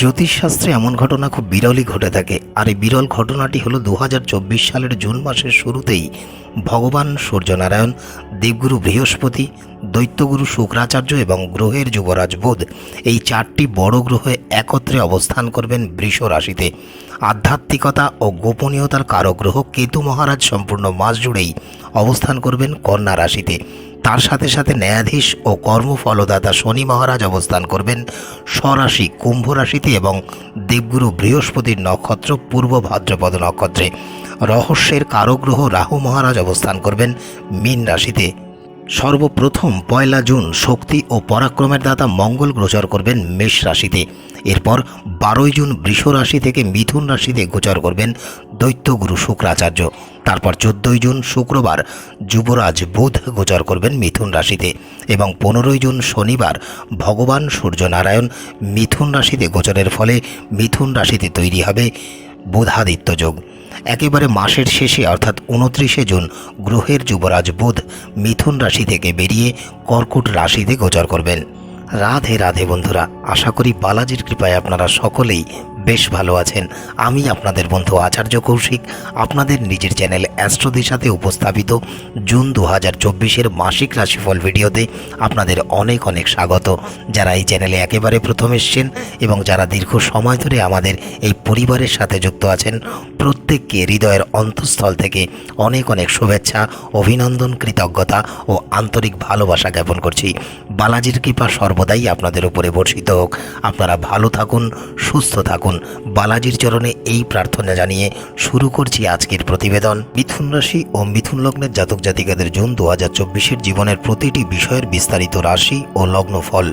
জ্যোতিষশাস্ত্রে এমন ঘটনা খুব বিরলই ঘটে থাকে। আর এই বিরল ঘটনাটি হলো দু হাজার চব্বিশ সালের জুন মাসের শুরুতেই ভগবান সূর্যনারায়ণ, দেবগুরু বৃহস্পতি, দৈত্যগুরু শুক্রাচার্য এবং গ্রহের যুবরাজ বুধ এই চারটি বড় গ্রহে একত্রে অবস্থান করবেন বৃষ রাশিতে। আধ্যাত্মিকতা ও গোপনীয়তার কারক গ্রহ কেতু মহারাজ সম্পূর্ণ মাস জুড়েই অবস্থান করবেন কন্যা রাশিতে। তার সাথে সাথে ন্যায়াধীশ ও কর্মফলদাতা শনি মহারাজ অবস্থান করবেন স্বরাশি কুম্ভ রাশিতে এবং দেবগুরু বৃহস্পতির নক্ষত্র পূর্ব ভাদ্রপদ নক্ষত্রে। রহস্যের কারগ্রহ রাহু মহারাজ অবস্থান করবেন মীন রাশিতে। সর্বপ্রথম পয়লা জুন শক্তি ও পরাক্রমের দাতা মঙ্গল গোচর করবেন মেষ রাশিতে। এরপর বারোই জুন বৃষ রাশি থেকে মিথুন রাশিতে গোচর করবেন দৈত্যগুরু শুক্রাচার্য। তারপর চোদ্দই জুন শুক্রবার যুবরাজ বুধ গোচর করবেন মিথুন রাশিতে এবং পনেরোই জুন শনিবার ভগবান সূর্যনারায়ণ মিথুন রাশিতে গোচরের ফলে মিথুন রাশিতে তৈরি হবে বুধাদিত্য যোগ। একেবারে মাসের শেষে, অর্থাৎ উনত্রিশে জুন, গ্রহের যুবরাজ বুধ মিথুন রাশি থেকে বেরিয়ে কর্কট রাশিতে গোচর করবেন। রাধে রাধে বন্ধুরা, আশা করি বালাজির কৃপায় আপনারা সকলেই বেশ ভালো আছেন। আমি আপনাদের বন্ধু আচার্য কৌশিক। আপনাদের নিজের চ্যানেল অ্যাস্ট্রোদের সাথে উপস্থাপিত জুন দু হাজার চব্বিশের মাসিক রাশিফল ভিডিওতে আপনাদের অনেক অনেক স্বাগত। যারা এই চ্যানেলে একেবারে প্রথম এসছেন এবং যারা দীর্ঘ সময় ধরে আমাদের এই পরিবারের সাথে যুক্ত আছেন, প্রত্যেককে হৃদয়ের অন্তঃস্থল থেকে অনেক অনেক শুভেচ্ছা, অভিনন্দন, কৃতজ্ঞতা ও আন্তরিক ভালোবাসা জ্ঞাপন করছি। বালাজির কৃপা সর্বদাই আপনাদের উপরে বর্ষিত হোক। আপনারা ভালো থাকুন, সুস্থ থাকুন। বালাজির চরণে এই প্রার্থনা জানিয়ে শুরু করছি আজকের প্রতিবেদন। মিথুন রাশি ও মিথুন লগ্নের জাতক জাতিকাদের জুন দু হাজার জীবনের প্রতিটি বিষয়ের বিস্তারিত রাশি ও লগ্ন ফল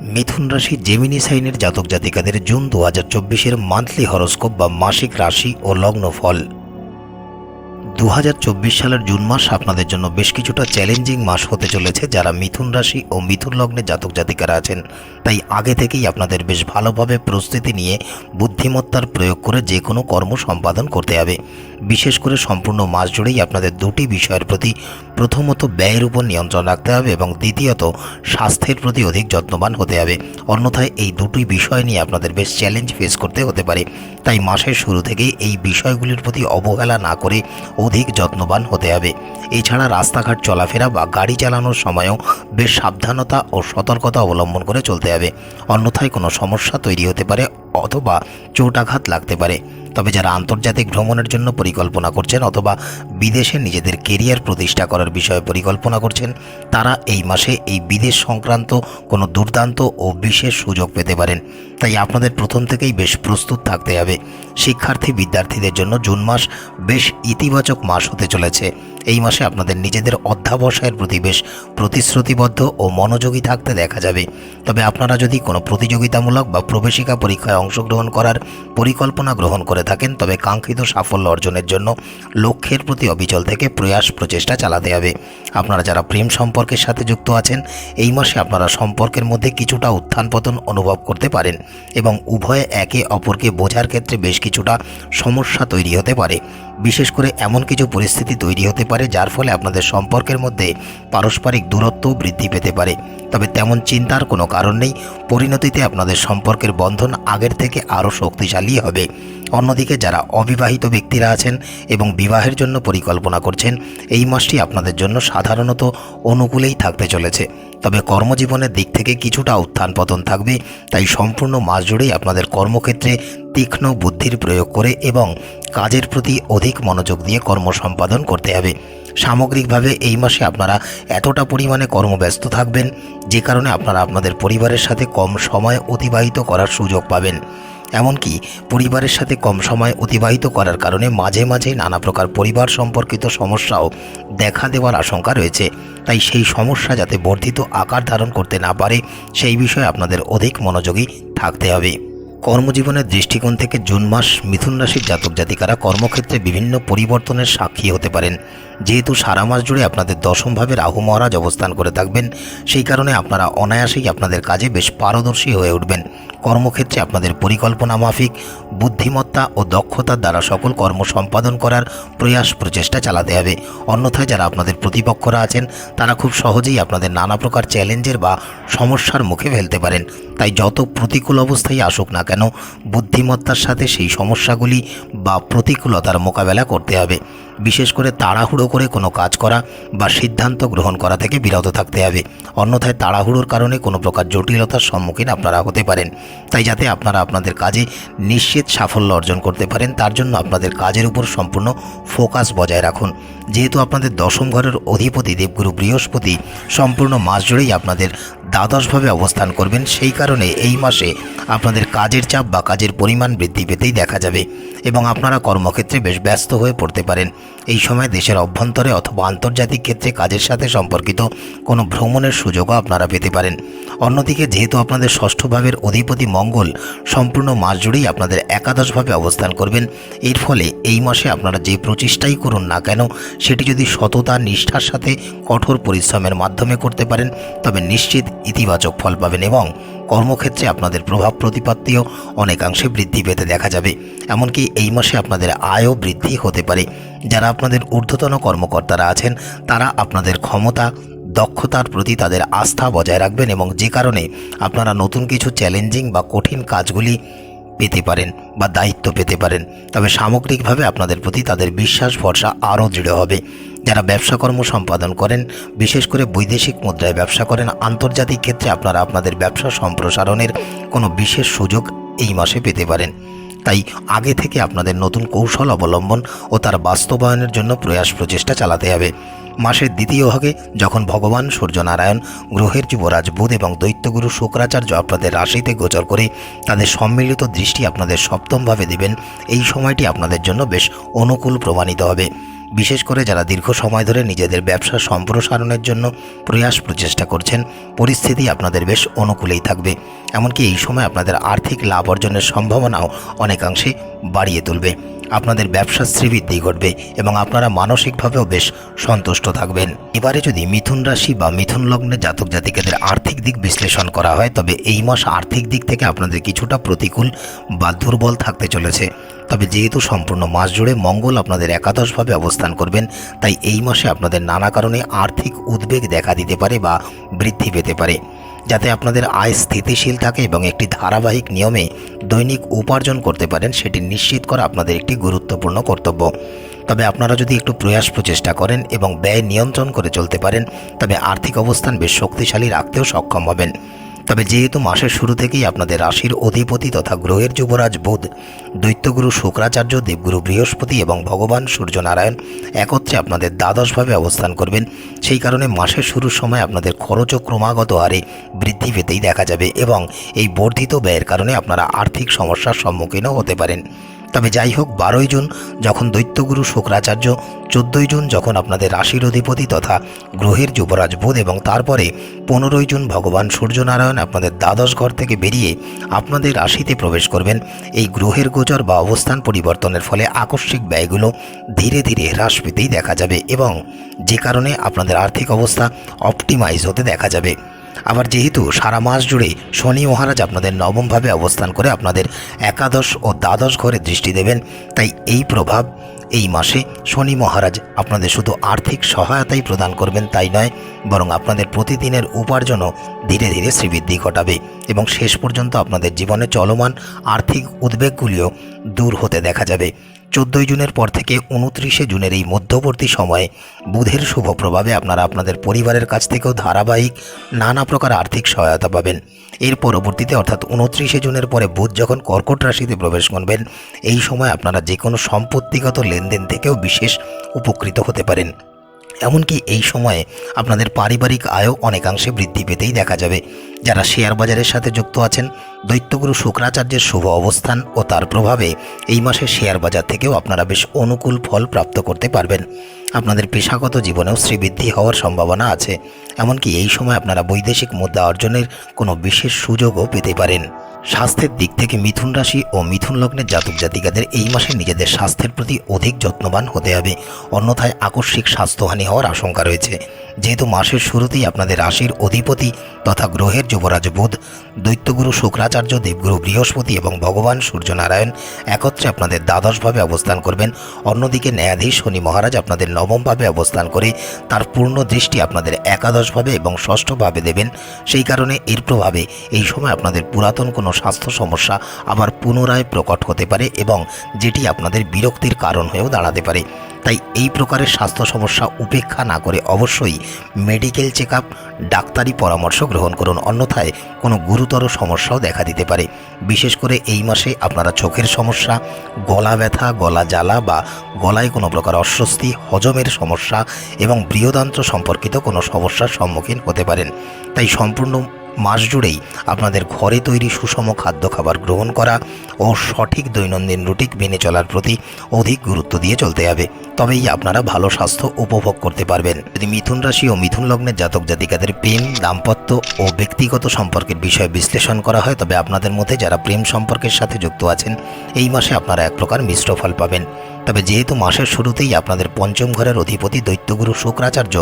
মিথুন রাশি জেমিনি সাইনের জাতক জাতিকাদের জুন দু হাজার চব্বিশের মান্থলি হরস্কোপ বা মাসিক রাশি ও লগ্ন ফল। দু হাজার চব্বিশ সালের জুন মাস আপনাদের জন্য বেশ কিছুটা চ্যালেঞ্জিং মাস হতে চলেছে যারা মিথুন রাশি ও মিথুন লগ্নে জাতক জাতিকারা আছেন। তাই আগে থেকেই আপনাদের বেশ ভালোভাবে প্রস্তুতি নিয়ে বুদ্ধিমত্তার প্রয়োগ করে যে কোনো কর্ম সম্পাদন করতে হবে। বিশেষ করে সম্পূর্ণ মাস জুড়েই আপনাদের দুটি বিষয়ের প্রতি প্রথমত ব্যয়ের উপর নিয়ন্ত্রণ রাখতে হবে এবং দ্বিতীয়ত স্বাস্থ্যের প্রতি অধিক যত্নবান হতে হবে। অন্যথায় এই দুটি বিষয় নিয়ে আপনাদের বেশ চ্যালেঞ্জ ফেস করতে হতে পারে। তাই মাসের শুরু থেকেই এই বিষয়গুলির প্রতি অবহেলা না করে অধিক যত্নবান হতে হবে। এছাড়া রাস্তাঘাট চলাফেরা বা গাড়ি চালানোর সময়ও বেশ সাবধানতা ও সতর্কতা অবলম্বন করে চলতে হবে। অন্যথায় কোনো সমস্যা তৈরি হতে পারে অথবা চোটাঘাত লাগতে পারে। তবে যারা আন্তর্জাতিক ভ্রমণের জন্য পরিকল্পনা করছেন অথবা বিদেশে নিজেদের কেরিয়ার প্রতিষ্ঠা করার বিষয়ে পরিকল্পনা করছেন, তারা এই মাসে এই বিদেশ সংক্রান্ত কোনো দুর্দান্ত ও বিশেষ সুযোগ পেতে পারেন। তাই আপনাদের প্রথম থেকেই বেশ প্রস্তুত থাকতে হবে। শিক্ষার্থী বিদ্যার্থীদের জন্য জুন মাস বেশ ইতিবাচক মাস হতে চলেছে। এই মাসে আপনাদের নিজেদের অধ্যাবসায়ের প্রতি বেশ প্রতিশ্রুতিবদ্ধ ও মনোযোগী থাকতে দেখা যাবে। তবে আপনারা যদি কোনো প্রতিযোগিতামূলক বা প্রবেশিকা পরীক্ষায় অংশগ্রহণ করার পরিকল্পনা গ্রহণ করে থাকেন, তবে কাঙ্ক্ষিত সাফল্য অর্জনের জন্য লক্ষ্যের প্রতি অবিচল থেকে প্রয়াস প্রচেষ্টা চালাতে হবে। আপনারা যারা প্রেম সম্পর্কের সাথে যুক্ত আছেন, এই মাসে আপনারা সম্পর্কের মধ্যে কিছুটা উত্থান পতন অনুভব করতে পারেন এবং উভয়ে একে অপরকে বোঝার ক্ষেত্রে বেশ কিছুটা সমস্যা তৈরি হতে পারে। বিশেষ করে এমন কিছু পরিস্থিতি তৈরি হতে পারে যার ফলে আপনাদের সম্পর্কের মধ্যে পারস্পরিক দূরত্ব বৃদ্ধি পেতে পারে। তবে তেমন চিন্তার কোনো কারণ নেই, পরিণতিতে আপনাদের সম্পর্কের বন্ধন আগের থেকে আরও শক্তিশালী হবে। অন্যদিকে যারা অবিবাহিত ব্যক্তিরা আছেন এবং বিবাহের জন্য পরিকল্পনা করছেন, এই মাসটি আপনাদের জন্য সাধারণত অনুকূলেই থাকতে চলেছে। তবে কর্মজীবনের দিক থেকে কিছুটা উত্থান পতন থাকবে, তাই সম্পূর্ণ মাস জুড়েই আপনাদের কর্মক্ষেত্রে তীক্ষ্ণ বুদ্ধির প্রয়োগ করে এবং কাজের প্রতি অধিক মনোযোগ দিয়ে কর্ম সম্পাদন করতে হবে। সামগ্রিকভাবে এই মাসে আপনারা এতটা পরিমাণে কর্মব্যস্ত থাকবেন, যে কারণে আপনারা আপনাদের পরিবারের সাথে কম সময় অতিবাহিত করার সুযোগ পাবেন। এমনকি পরিবারের সাথে কম সময় অতিবাহিত করার কারণে মাঝে মাঝে নানা প্রকার পরিবার সম্পর্কিত সমস্যাও দেখা দেওয়ার আশঙ্কা রয়েছে। তাই সেই সমস্যা যাতে বর্ধিত আকার ধারণ করতে না পারে, সেই বিষয়ে আপনাদের অধিক মনোযোগী থাকতে হবে। কর্মজীবনের দৃষ্টিকোণ থেকে জুন মাস মিথুন রাশির জাতক জাতিকারা কর্মক্ষেত্রে বিভিন্ন পরিবর্তনের সাক্ষী হতে পারেন। যেহেতু সারা মাস জুড়ে আপনাদের দশমভাবে রাহু মহারাজ অবস্থান করে থাকবেন, সেই কারণে আপনারা অনায়াসেই আপনাদের কাজে বেশ পারদর্শী হয়ে উঠবেন। কর্মক্ষেত্রে আপনাদের পরিকল্পনা মাফিক, বুদ্ধিমত্তা ও দক্ষতার দ্বারা সকল কর্ম সম্পাদন করার প্রয়াস প্রচেষ্টা চালাতে হবে। অন্যথায় যারা আপনাদের প্রতিপক্ষরা আছেন, তারা খুব সহজেই আপনাদের নানা প্রকার চ্যালেঞ্জের বা সমস্যার মুখে ফেলতে পারেন। তাই যত প্রতিকূল অবস্থায় আসুক না কেন, বুদ্ধিমত্তার সাথে সেই সমস্যাগুলি বা প্রতিকূলতার মোকাবেলা করতে হবে। বিশেষ করে তাড়াহুড়ো করে কোনো কাজ করা বা সিদ্ধান্ত গ্রহণ করা থেকে বিরত থাকতে হবে। অন্যথায় তাড়াহুড়োর কারণে কোনো প্রকার জটিলতার সম্মুখীন আপনারা হতে পারেন। তাই যাতে আপনারা আপনাদের কাজে নিশ্চিত সাফল্য অর্জন করতে পারেন, তার জন্য আপনাদের কাজের উপর সম্পূর্ণ ফোকাস বজায় রাখুন। যেহেতু আপনাদের দশম ঘরের অধিপতি দেবগুরু বৃহস্পতি সম্পূর্ণ মাস জুড়েই আপনাদের দ্বাদশভাবে অবস্থান করবেন, সেই কারণে এই মাসে আপনাদের কাজের চাপ বা কাজের পরিমাণ বৃদ্ধি পেতেই দেখা যাবে এবং আপনারা কর্মক্ষেত্রে বেশ ব্যস্ত হয়ে পড়তে পারেন। এই সময় দেশের অভ্যন্তরে অথবা আন্তর্জাতিক ক্ষেত্রে কাজের সাথে সম্পর্কিত কোনো ভ্রমণের সুযোগও আপনারা পেতে পারেন। অন্যদিকে যেহেতু আপনাদের ষষ্ঠ ভাবের অধিপতি মঙ্গল সম্পূর্ণ মাস জুড়েই আপনাদের একাদশভাবে অবস্থান করবেন, এর ফলে এই মাসে আপনারা যে প্রচেষ্টাই করুন না কেন সেটি যদি সততা, নিষ্ঠার সাথে কঠোর পরিশ্রমের মাধ্যমে করতে পারেন, তবে নিশ্চিত ইতিবাচক ফল পাবেন এবং কর্মক্ষেত্রে আপনাদের প্রভাব প্রতিপত্তিও অনেকাংশে বৃদ্ধি পেতে দেখা যাবে। এমনকি এই মাসে আপনাদের আয়ও বৃদ্ধি হতে পারে। যারা আপনাদের ঊর্ধ্বতন কর্মকর্তারা আছেন, তারা আপনাদের ক্ষমতা, দক্ষতার প্রতি তাদের আস্থা বজায় রাখবেন এবং যে কারণে আপনারা নতুন কিছু চ্যালেঞ্জিং বা কঠিন কাজগুলি পেতে পারেন বা দায়িত্ব পেতে পারেন। তবে সামগ্রিকভাবে আপনাদের প্রতি তাদের বিশ্বাস, ভরসা আরও দৃঢ় হবে। যারা ব্যবসাকর্ম সম্পাদন করেন, বিশেষ করে বৈদেশিক মুদ্রায় ব্যবসা করেন, আন্তর্জাতিক ক্ষেত্রে আপনারা আপনাদের ব্যবসা সম্প্রসারণের কোনো বিশেষ সুযোগ এই মাসে পেতে পারেন। তাই আগে থেকে আপনাদের নতুন কৌশল অবলম্বন ও তার বাস্তবায়নের জন্য প্রয়াস প্রচেষ্টা চালাতে হবে। মাসের দ্বিতীয় ভাগে যখন ভগবান সূর্যনারায়ণ, গ্রহের যুবরাজ বুধ এবং দৈত্যগুরু শুক্রাচার্য আপনাদের রাশিতে গোচর করে তাদের সম্মিলিত দৃষ্টি আপনাদের সপ্তমভাবে দেবেন, এই সময়টি আপনাদের জন্য বেশ অনুকূল প্রমাণিত হবে। বিশেষ করে যারা দীর্ঘ সময় ধরে নিজেদের ব্যবসা সম্প্রসারণের জন্য প্রয়াস প্রচেষ্টা করছেন, পরিস্থিতি আপনাদের বেশ অনুকূলেই থাকবে। এমনকি এই সময় আপনাদের আর্থিক লাভ অর্জনের সম্ভাবনাও অনেকাংশে বাড়িয়ে তুলবে। আপনাদের ব্যবসা শ্রীবৃদ্ধি ঘটবে এবং আপনারা মানসিকভাবেও বেশ সন্তুষ্ট থাকবেন। এবারে যদি মিথুন রাশি বা মিথুন লগ্নে জাতক জাতিকাদের আর্থিক দিক বিশ্লেষণ করা হয়, তবে এই মাস আর্থিক দিক থেকে আপনাদের কিছুটা প্রতিকূল বা দুর্বল থাকতে চলেছে। তবে যেহেতু সম্পূর্ণ মাস জুড়ে মঙ্গল আপনাদের একাদশভাবে অবস্থান করবেন, তাই এই মাসে আপনাদের নানা কারণে আর্থিক উদ্বেগ দেখা দিতে পারে বা বৃদ্ধি পেতে পারে। যাতে আপনাদের আয় স্থিতিশীল থাকে এবং একটি ধারাবাহিক নিয়মে দৈনিক উপার্জন করতে পারেন, সেটি নিশ্চিত করা আপনাদের একটি গুরুত্বপূর্ণ কর্তব্য। তবে আপনারা যদি একটু প্রয়াস প্রচেষ্টা করেন এবং ব্যয় নিয়ন্ত্রণ করে চলতে পারেন, তবে আর্থিক অবস্থান বেশ শক্তিশালী রাখতেও সক্ষম হবেন। তবে যেহেতু মাসের শুরু থেকেই আপনাদের রাশির অধিপতি তথা গ্রহের যুবরাজ বুধ, দৈত্যগুরু শুক্রাচার্য, দেবগুরু বৃহস্পতি এবং ভগবান সূর্যনারায়ণ একত্রে আপনাদের দ্বাদশভাবে অবস্থান করবেন। সেই কারণে মাসের শুরুর সময় আপনাদের খরচও ক্রমাগত হারে বৃদ্ধি পেতেই দেখা যাবে এবং এই বর্ধিত ব্যয়ের কারণে আপনারা আর্থিক সমস্যার সম্মুখীনও হতে পারেন। তবে যাই হোক, বারোই জুন যখন দৈত্যগুরু শুক্রাচার্য, চোদ্দোই জুন যখন আপনাদের রাশির অধিপতি তথা গ্রহের যুবরাজ বুধ এবং তারপরে পনেরোই জুন ভগবান সূর্যনারায়ণ আপনাদের দ্বাদশ ঘর থেকে বেরিয়ে আপনাদের রাশিতে প্রবেশ করবেন, এই গ্রহের গোচর বা অবস্থান পরিবর্তনের ফলে আকস্মিক ব্যয়গুলো ধীরে ধীরে হ্রাস পেতেই দেখা যাবে এবং যে কারণে আপনাদের আর্থিক অবস্থা অপটিমাইজ হতে দেখা যাবে। আবার যেহেতু সারা মাস জুড়ে শনি মহারাজ আপনাদের নবমভাবে অবস্থান করে আপনাদের একাদশ ও দ্বাদশ ঘরে দৃষ্টি দেবেন, তাই এই প্রভাব এই মাসে শনি মহারাজ আপনাদের শুধু আর্থিক সহায়তাই প্রদান করবেন তাই নয়, বরং আপনাদের প্রতিদিনের উপার্জনও ধীরে ধীরে শ্রীবৃদ্ধি ঘটাবে এবং শেষ পর্যন্ত আপনাদের জীবনে চলমান আর্থিক উদ্বেগগুলিও দূর হতে দেখা যাবে। চোদ্দোই জুনের পর থেকে উনত্রিশে জুনের এই মধ্যবর্তী সময়ে বুধের শুভ প্রভাবে আপনারা আপনাদের পরিবারের কাছ থেকেও ধারাবাহিক নানা প্রকার আর্থিক সহায়তা পাবেন। এর পরবর্তীতে অর্থাৎ উনত্রিশে জুনের পরে বুধ যখন কর্কট রাশিতে প্রবেশ করবেন, এই সময় আপনারা যে কোনো সম্পত্তিগত লেনদেন থেকেও বিশেষ উপকৃত হতে পারেন। এমনকি এই সময়ে আপনাদের পারিবারিক আয়ও অনেকাংশে বৃদ্ধি পেতেই দেখা যাবে। যারা শেয়ার বাজারের সাথে যুক্ত আছেন, দৈত্যগুরু শুক্রাচার্যের শুভ অবস্থান ও তার প্রভাবে এই মাসে শেয়ার বাজার থেকেও আপনারা বেশ অনুকূল ফল প্রাপ্ত করতে পারবেন। আপনাদের পেশাগত জীবনেও শ্রীবৃদ্ধি হওয়ার সম্ভাবনা আছে। এমনকি এই সময় আপনারা বৈদেশিক মুদ্রা অর্জনের কোনো বিশেষ সুযোগও পেতে পারেন। স্বাস্থ্যের দিক থেকে মিথুন রাশি ও মিথুন লগ্নের জাতক জাতিকাদের এই মাসে নিজেদের স্বাস্থ্যের প্রতি অধিক যত্নবান হতে হবে, অন্যথায় আকস্মিক স্বাস্থ্যহানি হওয়ার আশঙ্কা রয়েছে। যেহেতু মাসের শুরুতেই আপনাদের রাশির অধিপতি তথা গ্রহের যুবরাজ বুধ, দৈত্যগুরু শুক্রাচার্য, দেবগুরু বৃহস্পতি এবং ভগবান সূর্যনারায়ণ একত্রে আপনাদের দ্বাদশভাবে অবস্থান করবেন। অন্যদিকে ন্যায়াধীশ শনি মহারাজ আপনাদের নবমভাবে অবস্থান করে তার পূর্ণ দৃষ্টি আপনাদের একাদশভাবে এবং ষষ্ঠভাবে দেবেন। সেই কারণে এর প্রভাবে এই সময় আপনাদের পুরাতন কোনো স্বাস্থ্য সমস্যা আবার পুনরায় প্রকট হতে পারে এবং যেটি আপনাদের বিরক্তির কারণ হয়েও দাঁড়াতে পারে। তাই এই প্রকারের স্বাস্থ্য সমস্যা উপেক্ষা না করে অবশ্যই মেডিকেল চেক ডাক্তারি পরামর্শ গ্রহণ করুন। অন্যথায় কোনো গুরুতর সমস্যাও দেখা দিতে পারে। বিশেষ করে এই মাসে আপনারা চোখের সমস্যা, গলা ব্যথা, গলা জ্বালা বা গলায় কোনো প্রকার অস্বস্তি, হজমের সমস্যা এবং বৃহদান্ত্র সম্পর্কিত কোনো সমস্যার সম্মুখীন হতে পারেন। তাই সম্পূর্ণ মাস জুড়েই আপনাদের ঘরে তৈরি সুষম খাদ্য খাবার গ্রহণ করা ও সঠিক দৈনন্দিন রুটিন মেনে চলার প্রতি অধিক গুরুত্ব দিয়ে চলতে হবে। তবেই আপনারা ভালো স্বাস্থ্য উপভোগ করতে পারবেন। যদি মিথুন রাশি ও মিথুন লগ্নের জাতক জাতিকাদের প্রেম, দাম্পত্য ও ব্যক্তিগত সম্পর্কের বিষয়ে বিশ্লেষণ করা হয়, তবে আপনাদের মধ্যে যারা প্রেম সম্পর্কের সাথে যুক্ত আছেন, এই মাসে আপনারা এক প্রকার মিশ্র ফল পাবেন। তবে যেহেতু মাসের শুরুতেই আপনাদের পঞ্চম ঘরের অধিপতি দৈত্যগুরু শুক্রাচার্য,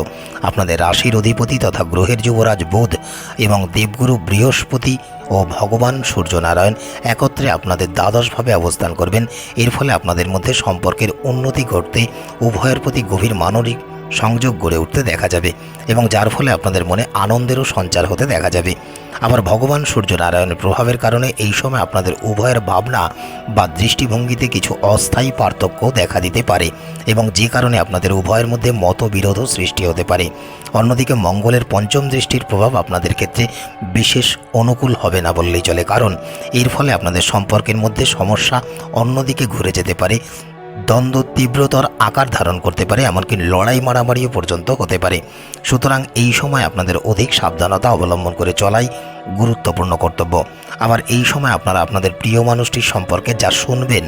আপনাদের রাশির অধিপতি তথা গ্রহের যুবরাজ বুধ এবং দেবগুরু বৃহস্পতি ও ভগবান সূর্যনারায়ণ একত্রে আপনাদের দ্বাদশভাবে অবস্থান করবেন। এর ফলে আপনাদের মধ্যে সম্পর্কের উন্নতি ঘটতে উভয়ের প্রতি গভীর মানবিক সংযোগ গড়ে উঠতে দেখা যাবে এবং যার ফলে আপনাদের মনে আনন্দেরও সঞ্চার হতে দেখা যাবে। আবার ভগবান সূর্যনারায়ণের প্রভাবের কারণে এই সময় আপনাদের উভয়ের ভাবনা বা দৃষ্টিভঙ্গিতে কিছু অস্থায়ী পার্থক্য দেখা দিতে পারে এবং যে কারণে আপনাদের উভয়ের মধ্যে মতবিরোধও সৃষ্টি হতে পারে। অন্যদিকে মঙ্গলের পঞ্চম দৃষ্টির প্রভাব আপনাদের ক্ষেত্রে বিশেষ অনুকূল হবে না বললেই চলে। কারণ এর ফলে আপনাদের সম্পর্কের মধ্যে সমস্যা অন্যদিকে ঘুরে যেতে পারে। দ্বন্দ্ব তীব্রতর আকার ধারণ করতে পারে, এমনকি লড়াই মারামারিও পর্যন্ত হতে পারে। সুতরাং এই সময় আপনাদের অধিক সাবধানতা অবলম্বন করে চলাই গুরুত্বপূর্ণ কর্তব্য। আবার এই সময় আপনারা আপনাদের প্রিয় মানুষটির সম্পর্কে যা শুনবেন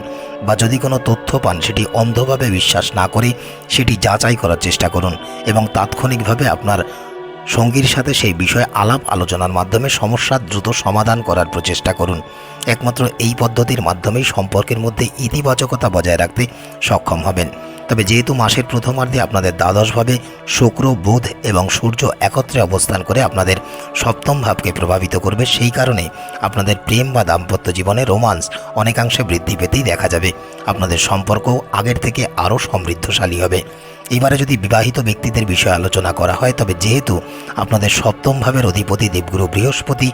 বা যদি কোনো তথ্য পান, সেটি অন্ধভাবে বিশ্বাস না করে সেটি যাচাই করার চেষ্টা করুন এবং তাৎক্ষণিকভাবে আপনার সঙ্গীর সাথে সেই বিষয়ে আলাপ আলোচনার মাধ্যমে সমস্যার দ্রুত সমাধান করার প্রচেষ্টা করুন। একমাত্র এই পদ্ধতির মাধ্যমেই সম্পর্কের মধ্যে ইতিবাচকতা বজায় রাখতে সক্ষম হবেন। তবে যেহেতু মাসের প্রথমার্ধে আপনাদের দ্বাদশভাবে শুক্র, বুধ এবং সূর্য একত্রে অবস্থান করে আপনাদের সপ্তম ভাবকে প্রভাবিত করবে, সেই কারণে আপনাদের প্রেম বা দাম্পত্য জীবনে রোমান্স অনেকাংশে বৃদ্ধি পেতেই দেখা যাবে। আপনাদের সম্পর্কও আগের থেকে আরও সমৃদ্ধশালী হবে। এবারে যদি বিবাহিত ব্যক্তিদের বিষয়ে আলোচনা করা হয়, তবে যেহেতু আপনাদের সপ্তম ভাবের অধিপতি দেবগুরু বৃহস্পতি,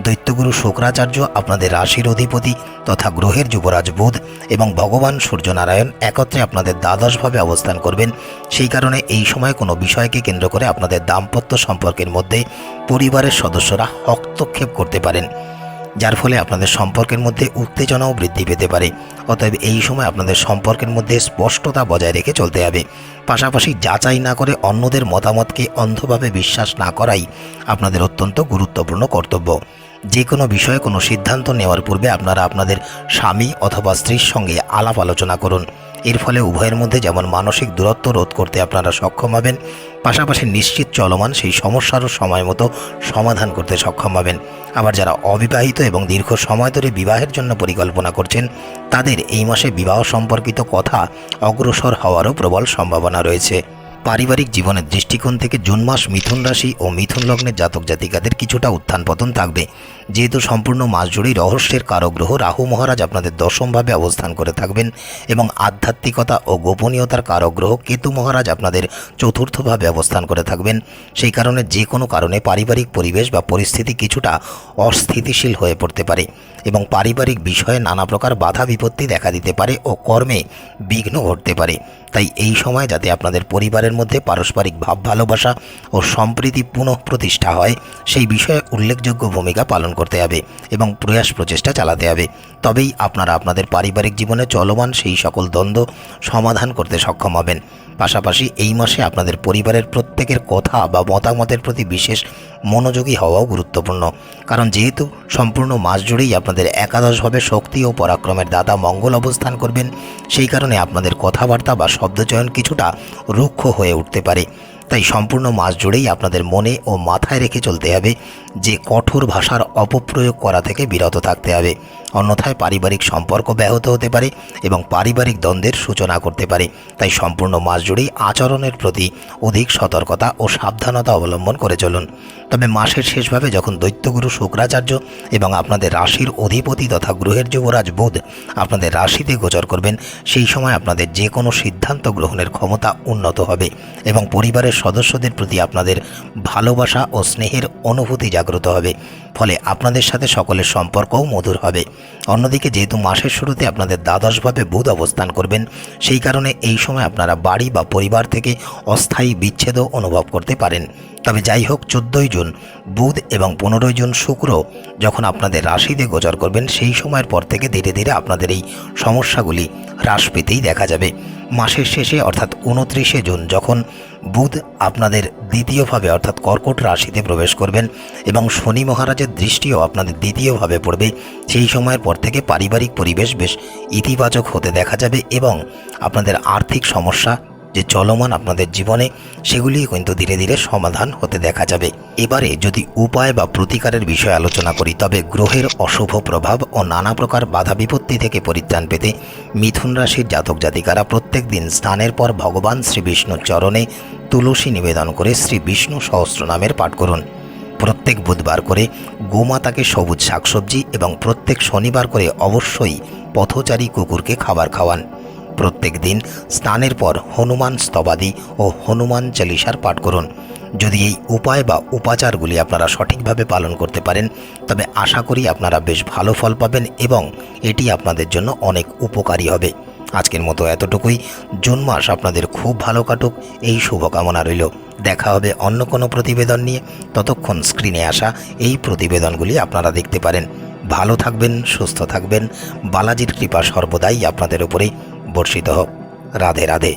দৈত্যগুরু শুক্রাচার্য আপনাদের রাশির অধিপতি তথা গ্রহের যুবরাজ বুধ এবং ভগবান সূর্যনারায়ণ একত্রে আপনাদের দ্বাদশভাবে অবস্থান করবেন, সেই কারণে এই সময় কোনো বিষয়কে কেন্দ্র করে আপনাদের দাম্পত্য সম্পর্কের মধ্যে পরিবারের সদস্যরা হস্তক্ষেপ করতে পারেন। যার ফলে আপনাদের সম্পর্কের মধ্যে উত্তেজনাও বৃদ্ধি পেতে পারে। অতএব এই সময় আপনাদের সম্পর্কের মধ্যে স্পষ্টতা বজায় রেখে চলতে হবে। পাশাপাশি যাচাই না করে অন্যদের মতামতকে অন্ধভাবে বিশ্বাস না করাই আপনাদের অত্যন্ত গুরুত্বপূর্ণ কর্তব্য। যে কোনো বিষয়ে কোনো সিদ্ধান্ত নেওয়ার পূর্বে আপনারা আপনাদের স্বামী অথবা স্ত্রীর সঙ্গে আলাপ আলোচনা করুন। এর ফলে উভয়ের মধ্যে যেমন মানসিক দূরত্ব রোধ করতে আপনারা সক্ষম হবেন, পাশাপাশি নিশ্চিত চলমান সেই সমস্যারও সময় মতো সমাধান করতে সক্ষম হবেন। আবার যারা অবিবাহিত এবং দীর্ঘ সময় ধরে বিবাহের জন্য পরিকল্পনা করছেন, তাদের এই মাসে বিবাহ সম্পর্কিত কথা অগ্রসর হওয়ারও প্রবল সম্ভাবনা রয়েছে। পারিবারিক জীবনের দৃষ্টিকোণ থেকে জুন মাস মিথুন রাশি ও মিথুন লগ্নের জাতক জাতিকাদের কিছুটা উত্থান পতন থাকবে। যেহেতু সম্পূর্ণ মাস জুড়েই রহস্যের কারগ্রহ, রাহু মহারাজ আপনাদের দশমভাবে অবস্থান করে থাকবেন এবং আধ্যাত্মিকতা ও গোপনীয়তার কারগ্রহ কেতু মহারাজ আপনাদের চতুর্থভাবে অবস্থান করে থাকবেন। সেই কারণে যে কোনো কারণে পারিবারিক পরিবেশ বা পরিস্থিতি কিছুটা অস্থিতিশীল হয়ে পড়তে পারে এবং পারিবারিক বিষয়ে নানা প্রকার বাধা বিপত্তি দেখা দিতে পারে ও কর্মে বিঘ্ন ঘটতে পারে। তাই এই সময় যাতে আপনাদের পরিবারের মধ্যে পারস্পরিক ভাব ভালোবাসা ও সম্প্রীতি পুনঃ প্রতিষ্ঠা হয়, সেই বিষয়ে উল্লেখযোগ্য ভূমিকা পালন করতে হবে এবং প্রয়াস প্রচেষ্টা চালাতে হবে। তবেই আপনারা আপনাদের পারিবারিক জীবনে চলমান সেই সকল দ্বন্দ্ব সমাধান করতে সক্ষম হবেন। পাশাপাশি এই মাসে আপনাদের পরিবারের প্রত্যেকের কথা বা মতামতের প্রতি বিশেষ মনোযোগী হওয়াও গুরুত্বপূর্ণ। কারণ যেহেতু সম্পূর্ণ মাস জুড়েই আপনাদের একাদশভাবে শক্তি ও পরাক্রমের দাতা মঙ্গল অবস্থান করবেন, সেই কারণে আপনাদের কথাবার্তা বা শব্দচয়ন কিছুটা রুক্ষ হয়ে উঠতে পারে। তাই সম্পূর্ণ মাস জুড়েই আপনাদের মনে ও মাথায় রেখে চলতে হবে যে কঠোর ভাষার অপপ্রয়োগ করা থেকে বিরত থাকতে হবে। অন্যথায় পারিবারিক সম্পর্ক ব্যাহত হতে পারে এবং পারিবারিক দ্বন্দ্বের সূচনা করতে পারে। তাই সম্পূর্ণ মাস জুড়েই আচরণের প্রতি অধিক সতর্কতা ও সাবধানতা অবলম্বন করে চলুন। তবে মাসের শেষভাবে যখন দৈত্যগুরু শুক্রাচার্য এবং আপনাদের রাশির অধিপতি তথা গ্রহের যুবরাজ বুধ আপনাদের রাশিতে গোচর করবেন, সেই সময় আপনাদের যে কোনো সিদ্ধান্ত গ্রহণের ক্ষমতা উন্নত হবে এবং পরিবারের সদস্যদের প্রতি আপনাদের ভালোবাসা ও স্নেহের অনুভূতি জাগ্রত হবে। ফলে আপনাদের সাথে সকলের সম্পর্কও মধুর হবে। অন্যদিকে যেহেতু মাসের শুরুতে আপনাদের দ্বাদশভাবে বুধ অবস্থান করবেন, সেই কারণে এই সময় আপনারা বাড়ি বা পরিবার থেকে অস্থায়ী বিচ্ছেদও অনুভব করতে পারেন। তবে যাই হোক, চোদ্দোই জুন বুধ এবং পনেরোই জুন শুক্র যখন আপনাদের রাশিতে গোচর করবেন, সেই সময়ের পর থেকে ধীরে ধীরে আপনাদের এই সমস্যাগুলি হ্রাস পেতেই দেখা যাবে। মাসের শেষে, অর্থাৎ উনত্রিশে জুন, যখন বুধ আপনাদের দ্বিতীয়ভাবে, অর্থাৎ কর্কট রাশিতে প্রবেশ করবেন এবং শনি মহারাজের দৃষ্টিও আপনাদের দ্বিতীয়ভাবে পড়বে, সেই সময়ের পর থেকে পারিবারিক পরিবেশ বেশ ইতিবাচক হতে দেখা যাবে এবং আপনাদের আর্থিক সমস্যা যে চলমান আপনাদের জীবনে সেগুলি কিন্তু ধীরে ধীরে সমাধান হতে দেখা যাবে। এবারে যদি উপায় বা প্রতিকারের বিষয়ে আলোচনা করি, তবে গ্রহের অশুভ প্রভাব ও নানা প্রকার বাধা বিপত্তি থেকে পরিত্রাণ পেতে মিথুন রাশির জাতক জাতিকারা প্রত্যেক দিন স্নানের পর ভগবান শ্রী বিষ্ণুর চরণে তুলসী নিবেদন করে শ্রী বিষ্ণু সহস্র নামের পাঠ করুন। প্রত্যেক বুধবার করে গোমাতাকে সবুজ শাকসবজি এবং প্রত্যেক শনিবার করে অবশ্যই পথচারী কুকুরকে খাবার খাওয়ান। প্রত্যেক দিন স্নানের পর হনুমান স্তবাদি ও হনুমান চালিসার পাঠ করুন। যদি এই উপায় বা উপাচারগুলি আপনারা সঠিকভাবে পালন করতে পারেন, তবে আশা করি আপনারা বেশ ভালো ফল পাবেন এবং এটি আপনাদের জন্য অনেক উপকারী হবে। আজকের মতো এতটুকুই। জুন মাস আপনাদের খুব ভালো কাটুক। এই শুভকামনা রইল। দেখা হবে অন্য কোনো প্রতিবেদন নিয়ে। ততক্ষণ স্ক্রিনে আসা এই প্রতিবেদনগুলি আপনারা দেখতে পারেন। ভালো থাকবেন, সুস্থ থাকবেন। বালাজির কৃপা সর্বদাই আপনাদের উপরে বর্ষিত হোক। রাধে রাধে।